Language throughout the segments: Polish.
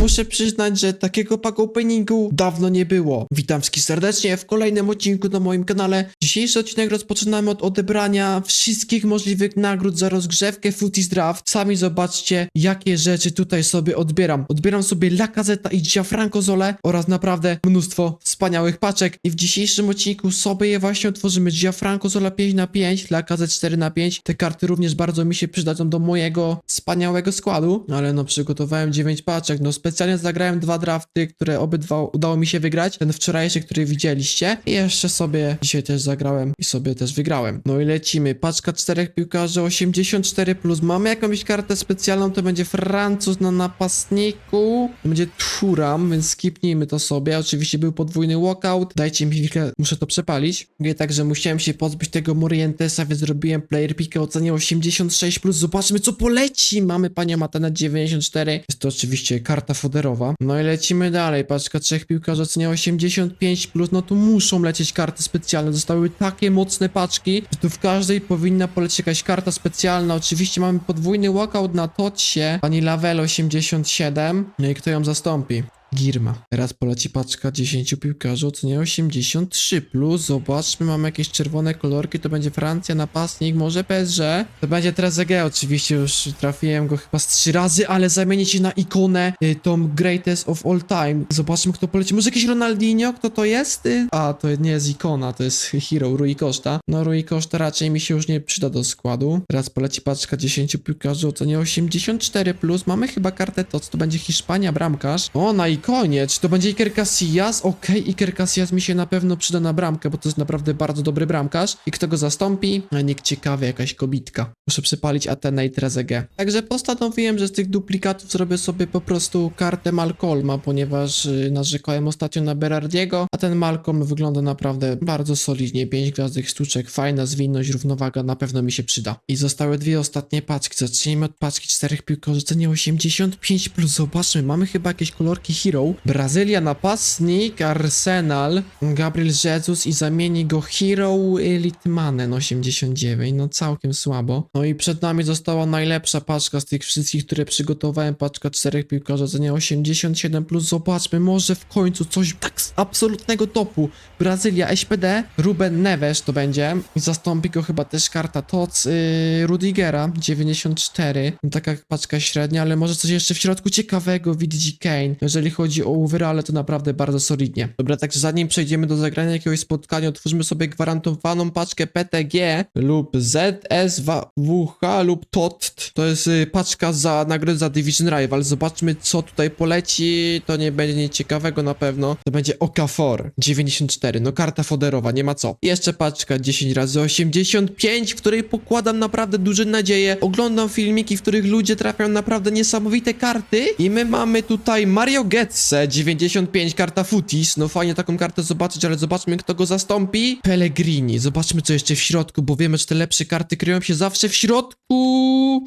muszę przyznać, że takiego pack openingu dawno nie było. Witam wszystkich serdecznie w kolejnym odcinku na moim kanale. Dzisiejszy odcinek rozpoczynamy od odebrania wszystkich możliwych nagród za rozgrzewkę Footies Draft. Sami zobaczcie, jakie rzeczy tutaj sobie odbieram. Odbieram sobie La Gazeta i Gianfranco Zole oraz naprawdę mnóstwo wspaniałych paczek. I w dzisiejszym odcinku sobie je właśnie otworzymy. Gianfranco Zola 5 na 5 La Gazet 4 na 5 Te karty również bardzo mi się przydadzą do mojego wspaniałego składu. Ale no przygotowałem 9 paczek. No specjalnie zagrałem dwa drafty, które obydwa udało mi się wygrać. Ten wczorajszy, który widzieliście. I jeszcze sobie dzisiaj też zagrałem i sobie też wygrałem. No i lecimy. Paczka czterech piłkarzy 84 plus. Mamy jakąś kartę specjalną, to będzie Francuz na napastniku. To będzie Turam, więc skipnijmy to sobie. Oczywiście był podwójny walkout. Dajcie mi chwilkę, muszę to przepalić. Mówię tak, że musiałem się pozbyć tego Morientesa, więc zrobiłem player pickę o cenie 86 plus. Zobaczmy co poleci. Mamy panią Matana 94. Jest to oczywiście karta foderowa. No i lecimy dalej. Paczka trzech piłkarzy o cenie 85 plus. No tu muszą lecieć karty specjalne. Zostały takie mocne paczki, że tu w każdej powinna polecieć jakaś karta specjalna. Oczywiście mamy podwójny walkout na Totsie. Pani Lavel 87. No i kto ją zastąpi? Girma. Teraz poleci paczka 10 piłkarzy o cenie 83 plus. Zobaczmy, mamy jakieś czerwone kolorki. To będzie Francja, napastnik, może PSG. To będzie Trezeguet, oczywiście już trafiłem go chyba z 3 razy, ale zamienię się na ikonę y, greatest of all time. Zobaczmy, kto poleci. Może jakiś Ronaldinho? Kto to jest? Y? A, to nie jest ikona, to jest hero Rui Costa. No, Rui Costa raczej mi się już nie przyda do składu. Teraz poleci paczka 10 piłkarzy o cenie 84 plus. Mamy chyba kartę to, co to będzie Hiszpania, bramkarz. O, na ikonie. Czy to będzie Iker Casillas? Okej, Iker Casillas mi się na pewno przyda na bramkę, bo to jest naprawdę bardzo dobry bramkarz. I kto go zastąpi? Nikt ciekawy, jakaś kobitka. Muszę przypalić Atenę i Trezeguet. Także postanowiłem, że z tych duplikatów zrobię sobie po prostu kartę Malcolma, ponieważ y, narzekałem ostatnio na Berardiego, a ten Malcolm wygląda naprawdę bardzo solidnie. 5 gwiazdek sztuczek, fajna zwinność, równowaga na pewno mi się przyda. I zostały dwie ostatnie paczki. Zacznijmy od paczki czterech piłkarzy, cenie 85 plus. Zobaczmy, mamy chyba jakieś kolorki Hero. Brazylia napastnik, Arsenal, Gabriel Jesus i zamieni go Hero Litmanen 89. No całkiem słabo. No i przed nami została najlepsza paczka z tych wszystkich, które przygotowałem. Paczka czterech piłkarzy, cenie 87 plus. Zobaczmy, może w końcu coś tak z absolutnego topu. Brazylia, SPD, Ruben Neves to będzie. I zastąpi go chyba też karta TOC yy, Rudigera 94. No, taka paczka średnia, ale może coś jeszcze w środku ciekawego VDG Kane. Jeżeli chodzi o overale, to naprawdę bardzo solidnie. Dobra, także zanim przejdziemy do zagrania jakiegoś spotkania, otwórzmy sobie gwarantowaną paczkę PTG lub ZSWH lub TOT. To jest y, paczka za nagrodę za Division Rival. Zobaczmy, co tutaj poleci. To nie będzie nic ciekawego na pewno. To będzie Okafor 94. No karta foderowa, nie ma co. Jeszcze paczka 10 razy 85, w której pokładam naprawdę duże nadzieje. Oglądam filmiki, w których ludzie trafiają naprawdę niesamowite karty. I my mamy tutaj Mario Getze 95, karta Footies. No fajnie taką kartę zobaczyć, ale zobaczmy, kto go zastąpi. Pellegrini. Zobaczmy, co jeszcze w środku, bo wiemy, że te lepsze karty kryją się zawsze w środku.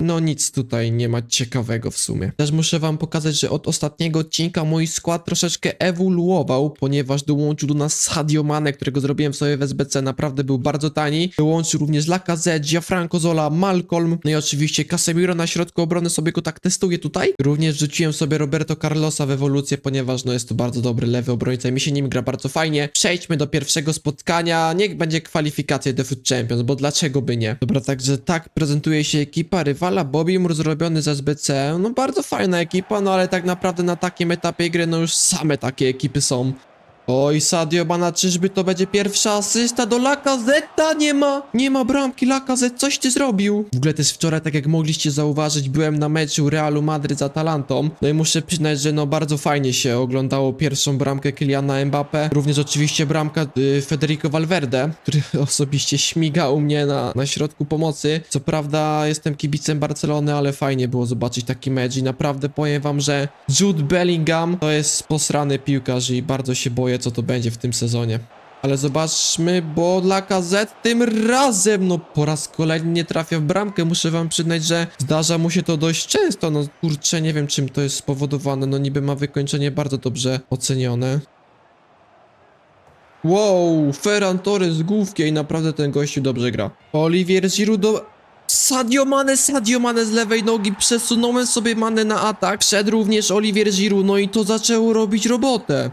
No nic tutaj nie ma ciekawego w sumie. Też muszę wam pokazać, że od ostatniego odcinka mój skład troszeczkę ewoluował, ponieważ dołączył do nas Sadio Mane, którego zrobiłem sobie w SBC. Naprawdę był bardzo tani. Dołączył również Lacazette, Gianfranco Zola, Malcolm, no i oczywiście Casemiro na środku obrony sobie go tak testuję tutaj. Również rzuciłem sobie Roberto Carlosa w ewolucję, ponieważ no jest to bardzo dobry lewy obrońca i mi się nim gra bardzo fajnie. Przejdźmy do pierwszego spotkania. Niech będzie kwalifikacja do Foot Champions, bo dlaczego by nie? Dobra, także tak prezentuje się ekipa rywala. Bobby Moore zrobiony z SBC. No bardzo fajna ekipa, no ale tak naprawdę na takim etapie gry no już same takie ekipy są. Oj, Sadio Bana, czyżby to będzie pierwsza asysta do Lacazetta? Nie ma, nie ma bramki, Lacazette, coś ty zrobił? W ogóle też wczoraj, tak jak mogliście zauważyć, byłem na meczu Realu Madryt z Atalantą. No i muszę przyznać, że no bardzo fajnie się oglądało pierwszą bramkę Kyliana Mbappe. Również oczywiście bramka y, Federico Valverde, który osobiście śmiga u mnie na, na środku pomocy. Co prawda jestem kibicem Barcelony, ale fajnie było zobaczyć taki mecz i naprawdę powiem wam, że Jude Bellingham to jest posrany piłkarz i bardzo się boję, co to będzie w tym sezonie. Ale zobaczmy, bo dla KZ tym razem, no po raz kolejny nie trafia w bramkę. Muszę wam przyznać, że zdarza mu się to dość często. No kurczę, nie wiem czym to jest spowodowane. No niby ma wykończenie bardzo dobrze ocenione. Wow, Ferran Torres z główki i naprawdę ten gościu dobrze gra. Olivier Giroud do... Sadio Mane, Sadio Mane z lewej nogi, przesunąłem sobie Mane na atak, szedł również Olivier Giroud, no i to zaczęło robić robotę.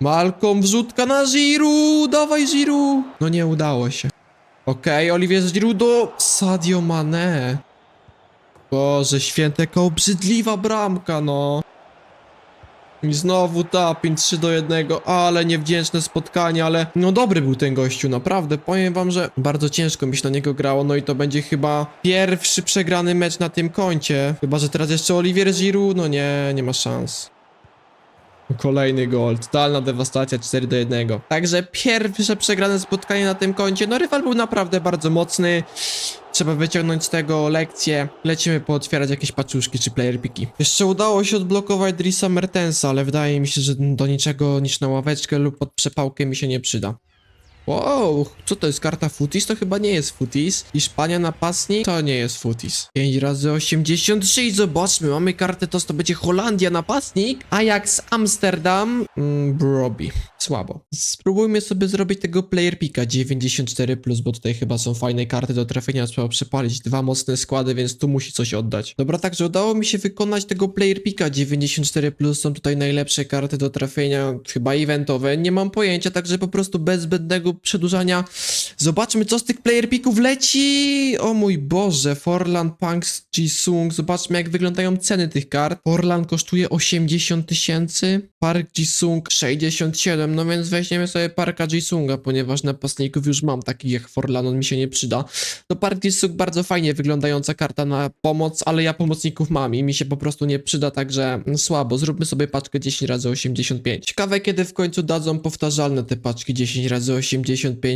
Malcolm, wrzutka na Giroud, dawaj Giroud. No nie udało się. Okej, Olivier Giroud do Sadio Mane. Boże święte, jaka obrzydliwa bramka, no. I znowu tapping 3 do 1, ale niewdzięczne spotkanie, ale no dobry był ten gościu, naprawdę. Powiem wam, że bardzo ciężko mi się na niego grało, no i to będzie chyba pierwszy przegrany mecz na tym koncie. Chyba, że teraz jeszcze Olivier Giroud, no nie, nie ma szans. Kolejny gol, totalna dewastacja 4 do 1. Także pierwsze przegrane spotkanie na tym koncie. No rywal był naprawdę bardzo mocny. Trzeba wyciągnąć z tego lekcję. Lecimy pootwierać jakieś paczuszki czy player piki. Jeszcze udało się odblokować Drisa Mertensa, ale wydaje mi się, że do niczego niż na ławeczkę lub pod przepałkę mi się nie przyda. Wow, co to jest karta Footis? To chyba nie jest Footis. Hiszpania napastnik? To nie jest Footis. 5 razy 83 i zobaczmy, mamy kartę to, to będzie Holandia napastnik, Ajax Amsterdam, mm, Broby. Słabo. Spróbujmy sobie zrobić tego player pika 94+, plus, bo tutaj chyba są fajne karty do trafienia, trzeba przepalić dwa mocne składy, więc tu musi coś oddać. Dobra, także udało mi się wykonać tego player pika 94+, plus, są tutaj najlepsze karty do trafienia, chyba eventowe, nie mam pojęcia, także po prostu bez zbędnego przedłużania zobaczmy co z tych player pików leci! O mój Boże, Forlan, Punks, Jisung, zobaczmy jak wyglądają ceny tych kart. Forlan kosztuje 80 tysięcy, Park Jisung 67, no więc weźmiemy sobie Parka Jisunga, ponieważ napastników już mam takich jak Forlan, on mi się nie przyda. To Park Jisung bardzo fajnie wyglądająca karta na pomoc, ale ja pomocników mam i mi się po prostu nie przyda, także słabo. Zróbmy sobie paczkę 10 razy 85. Ciekawe kiedy w końcu dadzą powtarzalne te paczki 10 razy 85,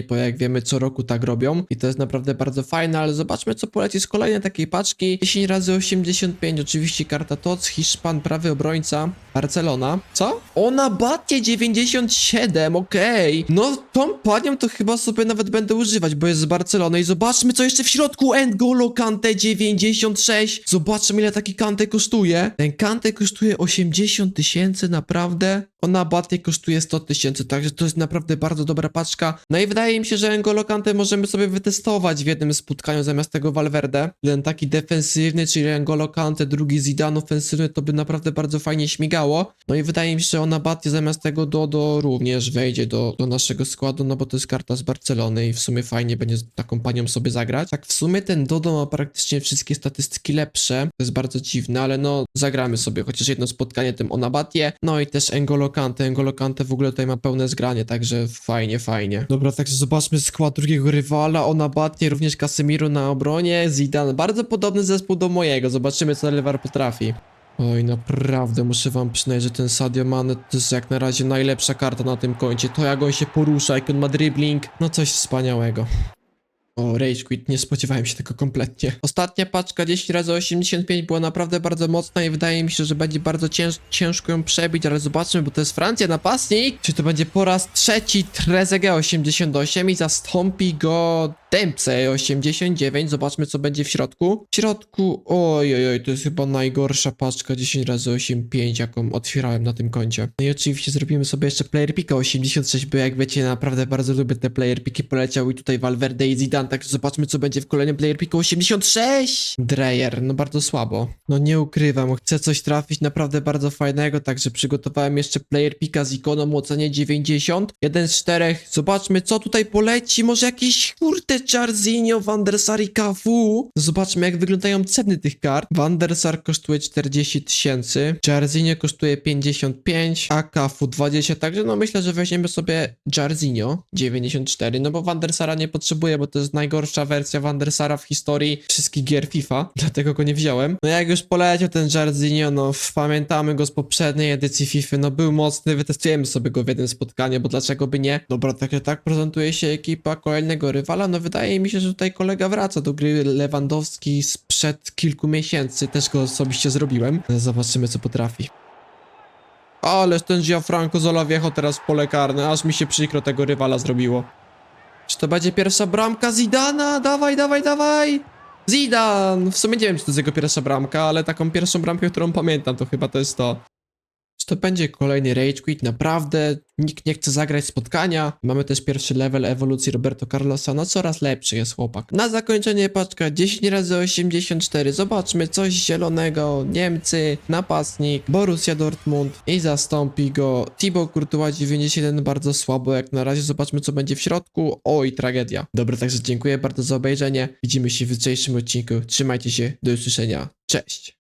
bo jak wiemy co roku tak robią i to jest naprawdę bardzo fajne, ale zobaczmy co poleci z kolejnej takiej paczki 10 razy 85, oczywiście karta TOC, Hiszpan, prawy obrońca, Barcelona. Co? Ona batie 97, okej. No tą panią to chyba sobie nawet będę używać, bo jest z Barcelony i zobaczmy co jeszcze w środku, N'Golo Kante 96. Zobaczmy ile taki Kante kosztuje. Ten Kante kosztuje 80 tysięcy, naprawdę. Ona batie kosztuje 100 tysięcy, także to jest naprawdę bardzo dobra paczka. No i wydaje mi się, że N'Golo Kante możemy sobie wytestować w jednym spotkaniu zamiast tego Valverde. Jeden taki defensywny, czyli N'Golo Kante, drugi Zidane ofensywny, to by naprawdę bardzo fajnie śmigało. No i wydaje mi się, że ona batie zamiast tego Dodo również wejdzie do, do naszego składu, no bo to jest karta z Barcelony i w sumie fajnie będzie taką panią sobie zagrać. Tak w sumie ten Dodo ma praktycznie wszystkie statystyki lepsze, to jest bardzo dziwne, ale no zagramy sobie chociaż jedno spotkanie tym Onabatie, no i też N'Golo Kante, N'Golo Kante w ogóle tutaj ma pełne zgranie, także fajnie, fajnie. Dobra, także zobaczmy skład drugiego rywala, Onabatie, również Casemiro na obronie, Zidane, bardzo podobny zespół do mojego, zobaczymy co Levar potrafi. Oj, naprawdę muszę wam przyznać, że ten Sadio Mane to jest jak na razie najlepsza karta na tym koncie. To jak on się porusza, jak on ma dribbling, no coś wspaniałego. O, Rage Quit, nie spodziewałem się tego kompletnie. Ostatnia paczka 10 razy 85 była naprawdę bardzo mocna i wydaje mi się, że będzie bardzo cięż ciężko ją przebić, ale zobaczmy, bo to jest Francja, napastnik. Czy to będzie po raz trzeci Trezeguet 88 i zastąpi go Dempsey 89. Zobaczmy, co będzie w środku. W środku, oj, oj, to jest chyba najgorsza paczka 10 razy 85 jaką otwierałem na tym koncie. No i oczywiście zrobimy sobie jeszcze player pika 86, bo jak wiecie, naprawdę bardzo lubię te player piki. Poleciał i tutaj Valverde i Zidane, także zobaczmy, co będzie w kolejnym player piku 86. Dreyer, no bardzo słabo. No nie ukrywam, chcę coś trafić naprawdę bardzo fajnego, także przygotowałem jeszcze player pika z ikoną o ocenie 90. Jeden z czterech. Zobaczmy, co tutaj poleci. Może jakiś kurde Jarzinho, Van der Sar i Cafu. Zobaczmy, jak wyglądają ceny tych kart. Van der Sar kosztuje 40 tysięcy, Jarzinho kosztuje 55, a Cafu 20, także no myślę, że weźmiemy sobie Jarzinho 94, no bo Van der Sara nie potrzebuję, bo to jest najgorsza wersja Van der Sara w historii wszystkich gier FIFA, dlatego go nie wziąłem. No jak już poleciał ten Jarzinho, no pamiętamy go z poprzedniej edycji FIFA, no był mocny, wytestujemy sobie go w jednym spotkaniu, bo dlaczego by nie? Dobra, tak, tak prezentuje się ekipa kolejnego rywala, no wydaje mi się, że tutaj kolega wraca do gry Lewandowski sprzed kilku miesięcy, też go osobiście zrobiłem. Zobaczymy co potrafi. Ależ ten Gianfranco Zolaviecho teraz w pole karne, aż mi się przykro tego rywala zrobiło. Czy to będzie pierwsza bramka Zidana? Dawaj, dawaj, dawaj! Zidan! W sumie nie wiem, czy to jest jego pierwsza bramka, ale taką pierwszą bramkę, którą pamiętam, to chyba to jest to. Czy to będzie kolejny Rage Quit, naprawdę nikt nie chce zagrać spotkania. Mamy też pierwszy level ewolucji Roberto Carlosa, no coraz lepszy jest chłopak. Na zakończenie paczka 10 razy 84 zobaczmy coś zielonego, Niemcy, napastnik, Borussia Dortmund i zastąpi go Thibaut Courtois 91 bardzo słabo jak na razie, zobaczmy co będzie w środku, oj tragedia. Dobra, także dziękuję bardzo za obejrzenie, widzimy się w jutrzejszym odcinku, trzymajcie się, do usłyszenia, cześć!